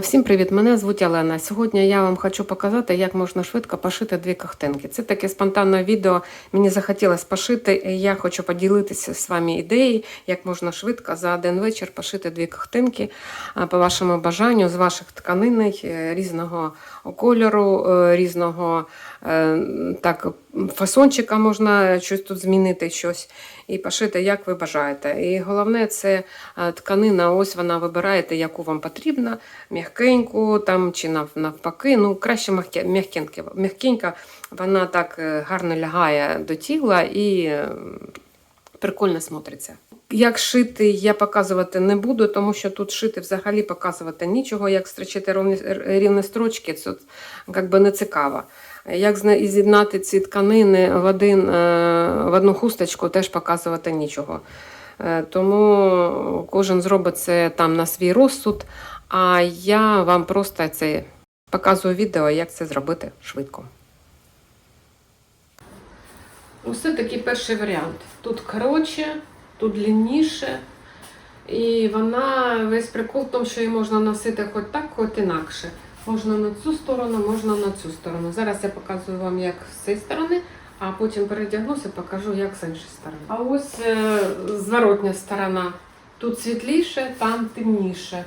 Всім привіт! Мене звуть Олена. Сьогодні я вам хочу показати, як можна швидко пошити дві ковтинки. Це таке спонтанне відео. Мені захотілося пошити. і Я хочу поділитися з вами ідеєю, як можна швидко за один вечір пошити дві ковтинки а, по вашому бажанню з ваших тканин е, різного кольору, е, різного е, так, фасончика можна щось тут змінити щось і пошити, як ви бажаєте. І головне, це е, тканина, ось вона вибираєте, яку вам потрібно, м'якеньку там чи навпаки. Ну, краще м'якенька, вона так е, гарно лягає до тіла і прикольно смотриться. Як шити, я показувати не буду, тому що тут шити взагалі показувати нічого. Як строчити рівні, рівні строчки, це як би не цікаво. Як з'єднати ці тканини в, один, е, в одну хусточку, теж показувати нічого. Е, Тому кожен зробить це там на свій розсуд, а я вам просто це показую відео, як це зробити швидко. Усе такий перший варіант. Тут коротше, тут длинніше. І вона весь прикол в тому, що її можна носити хоч так, хоч інакше. Можна на цю сторону, можна на цю сторону. Зараз я показую вам, як з цієї сторони, а потім передягнуся, покажу, як з іншої сторони. А ось е, зворотня сторона. Тут світліше, там темніше.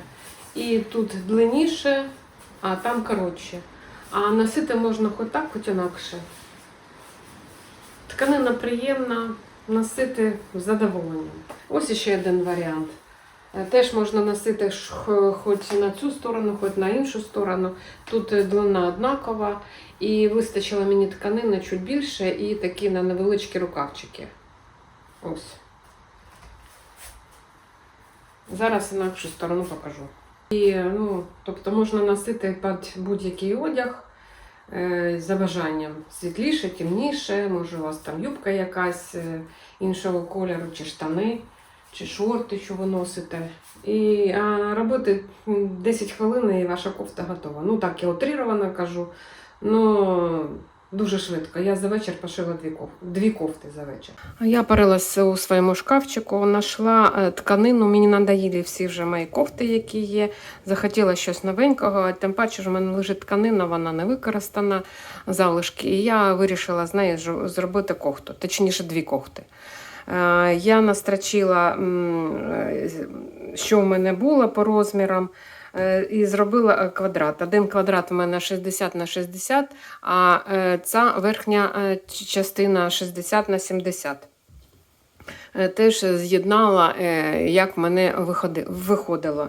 І тут длинніше, а там коротше. А носити можна хоч так, хоч інакше. Тканина приємна, носити з задоволенням. Ось ще один варіант. Е, Теж можна носити хоч на цю сторону, хоч на іншу сторону. Тут е, длина однакова, і вистачило мені тканини чуть більше і такі на невеличкі рукавчики. Ось. Зараз інакшу сторону покажу. І, ну, тобто можна носити під будь-який одяг за бажанням. Світліше, темніше, може у вас там юбка якась е, іншого кольору, чи штани, чи шорти, що ви носите. І а, робити м, 10 хвилин і ваша кофта готова. Ну так, я утріровано кажу. Ну, дуже швидко. Я за вечір пошила дві кофти, дві кофти за вечір. Я порилася у своєму шкафчику, знайшла е, тканину. Мені надоїли всі вже мої кофти, які є. Захотіла щось новенького, тим паче, що в мене лежить тканина, вона не використана залишки. І я вирішила з неї ж- зробити кофту, точніше, дві кофти. Е, Я настрочила, м, е, що в мене було по розмірам, і зробила е, квадрат. Один квадрат у мене 60 на 60, а е, ця верхня е, частина 60 на 70. Е, Теж з'єднала, е, як в мене виходило.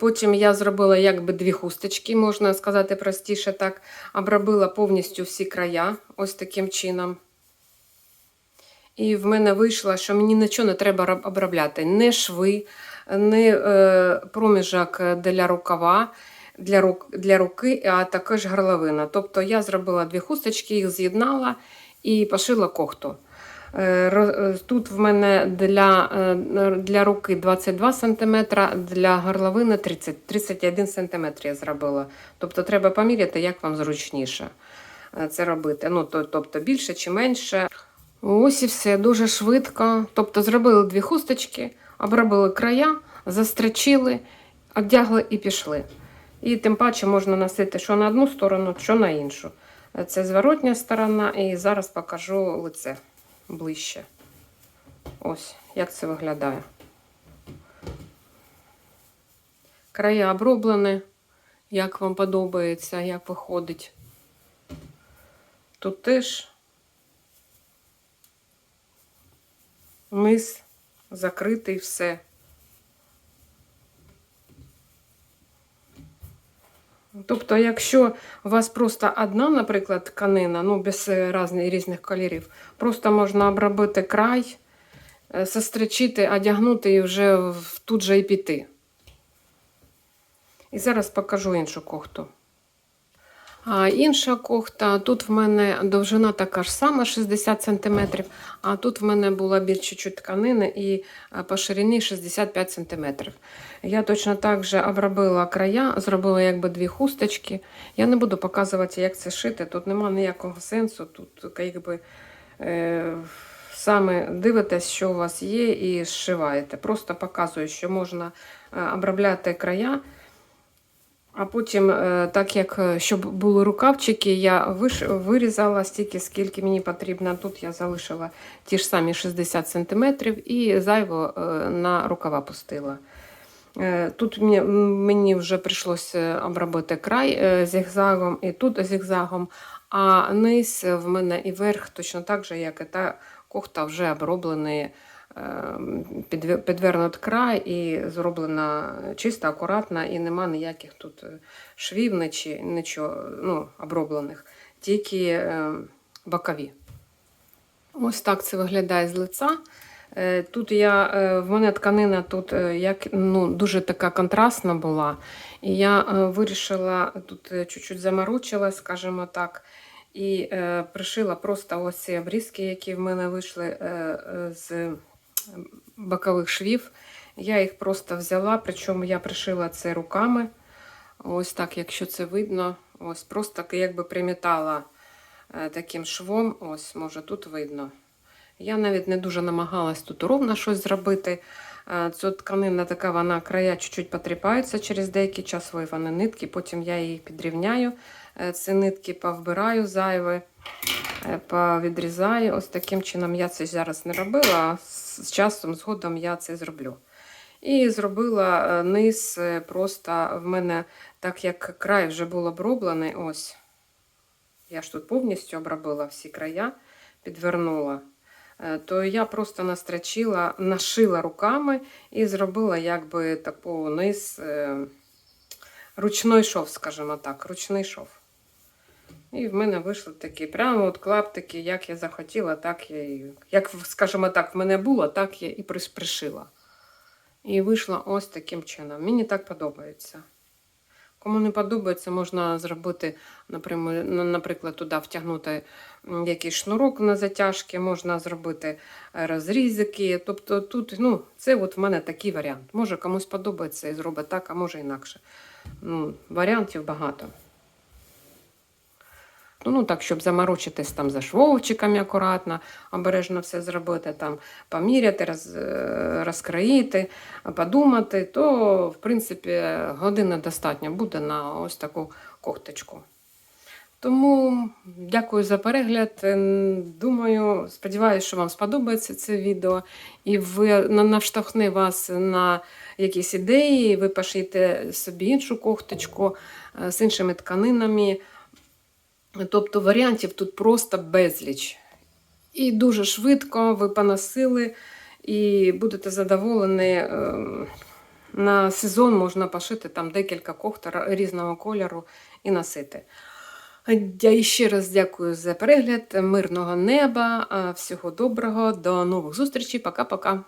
Потім я зробила якби дві хусточки, можна сказати простіше так. Обробила повністю всі края, ось таким чином. І в мене вийшло, що мені нічого не треба обробляти. Не шви, не е, проміжок для рукава, для, рук, для руки, а також горловина. Тобто я зробила дві хусточки, їх з'єднала і пошила кофту. Е, е, Тут в мене для, для руки 22 см, для горловини 30, 31 см я зробила. Тобто треба поміряти, як вам зручніше це робити. Ну, тобто більше чи менше. Ось і все дуже швидко. Тобто зробили дві хусточки, обробили края, застрочили, одягли і пішли. І тим паче можна носити що на одну сторону, що на іншу. Це зворотня сторона, і зараз покажу лице ближче. Ось, як це виглядає. Края оброблені, як вам подобається, як виходить. Тут теж низ закритий все. Тобто, якщо у вас просто одна, наприклад, тканина, ну без е, разних, різних кольорів, просто можна обробити край, е, состричити, одягнути і вже тут же і піти. І зараз покажу іншу кофту. А інша кохта, тут в мене довжина така ж сама 60 см, а тут в мене була більш чуть-чуть тканини і по ширині 65 см. Я точно так же обробила края, зробила якби дві хусточки. Я не буду показувати, як це шити. Тут немає ніякого сенсу. Тут якби е, саме дивитесь, що у вас є, і зшиваєте. Просто показую, що можна е, обробляти края А потім, е, так як е, щоб були рукавчики, я вирізала стільки, скільки мені потрібно. Тут я залишила ті ж самі 60 см і зайво е, на рукава пустила. Тут мені, вже прийшлося обробити край зігзагом і тут зігзагом, а низ в мене і верх точно так же, як і та кохта вже оброблений, підвернут край і зроблена чисто, акуратно, і нема ніяких тут е, швів, нічого ну, оброблених, тільки е, бокові. Ось так це виглядає з лиця. Е, Тут я, е, в мене тканина тут як, ну, дуже така контрастна була. І я вирішила, тут чуть-чуть заморочила, скажімо так, і пришила просто ось ці обрізки, які в мене вийшли з бокових швів. Я їх просто взяла, причому я пришила це руками. Ось так, якщо це видно, ось просто якби примітала е, таким швом. Ось, може, тут видно. Я навіть не дуже намагалась тут ровно щось зробити. Е, Ця тканина така, вона края чуть-чуть потріпаються через деякий час вивані нитки. Потім я її підрівняю. Е, Ці нитки повбираю зайве, повідрізаю. Ось таким чином я це зараз не робила, з часом, згодом я це зроблю. І зробила е, низ е, просто в мене, так як край вже був оброблений, ось. Я ж тут повністю обробила всі края, підвернула. Е, То я просто настрочила, нашила руками і зробила якби таку низ е, ручний шов, скажімо так, ручний шов. І в мене вийшли такі прямо от клаптики, як я захотіла, так я і, як, скажімо так, в мене було, так я і пришила. І вийшло ось таким чином. Мені так подобається. Кому не подобається, можна зробити, наприклад, наприклад туди втягнути якийсь шнурок на затяжки, можна зробити е, розрізики. Тобто тут, ну, це от в мене такий варіант. Може комусь подобається і зробить так, а може інакше. Ну, варіантів багато. Ну, ну так, щоб заморочитись там за швовчиками акуратно, обережно все зробити, там поміряти, роз, е, розкроїти, подумати, то, в принципі, година достатньо буде на ось таку кофточку. Тому дякую за перегляд. Ем, Думаю, сподіваюся, що вам сподобається це відео і ви на- навштовхне вас на якісь ідеї, ви пошиєте собі іншу кофточку е, з іншими тканинами. Тобто варіантів тут просто безліч. І дуже швидко ви поносили і будете задоволені. ем, На сезон можна пошити там декілька кофт різного кольору і носити. Я ще раз дякую за перегляд. Мирного неба, всього доброго, до нових зустрічей. Пока-пока.